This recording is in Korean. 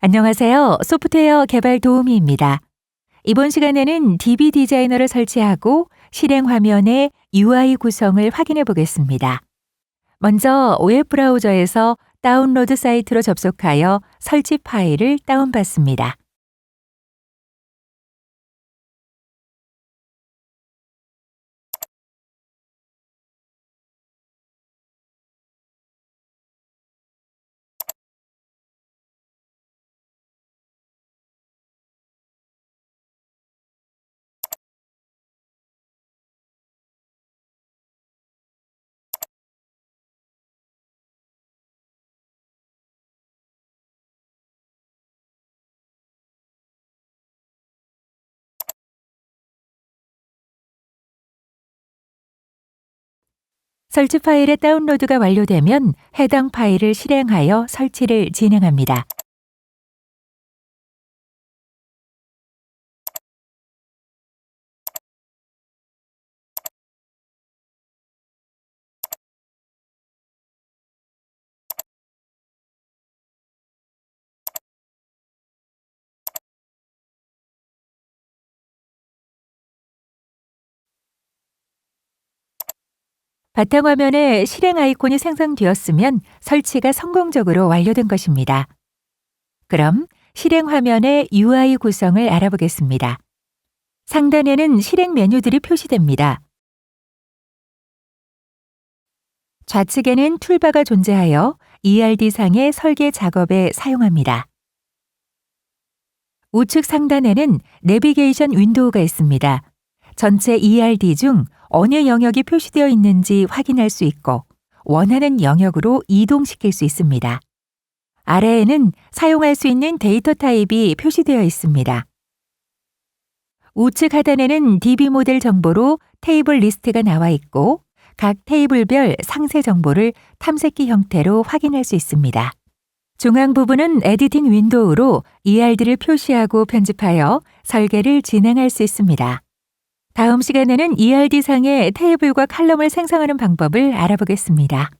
안녕하세요. 소프트웨어 개발 도우미입니다. 이번 시간에는 DB 디자이너를 설치하고 실행 화면의 UI 구성을 확인해 보겠습니다. 먼저 웹 브라우저에서 다운로드 사이트로 접속하여 설치 파일을 다운받습니다. 설치 파일의 다운로드가 완료되면 해당 파일을 실행하여 설치를 진행합니다. 바탕화면에 실행 아이콘이 생성되었으면 설치가 성공적으로 완료된 것입니다. 그럼 실행 화면의 UI 구성을 알아보겠습니다. 상단에는 실행 메뉴들이 표시됩니다. 좌측에는 툴바가 존재하여 ERD상의 설계 작업에 사용합니다. 우측 상단에는 내비게이션 윈도우가 있습니다. 전체 ERD 중 어느 영역이 표시되어 있는지 확인할 수 있고 원하는 영역으로 이동시킬 수 있습니다. 아래에는 사용할 수 있는 데이터 타입이 표시되어 있습니다. 우측 하단에는 DB 모델 정보로 테이블 리스트가 나와 있고 각 테이블별 상세 정보를 탐색기 형태로 확인할 수 있습니다. 중앙 부분은 에디팅 윈도우로 ERD를 표시하고 편집하여 설계를 진행할 수 있습니다. 다음 시간에는 ERD상의 테이블과 칼럼을 생성하는 방법을 알아보겠습니다.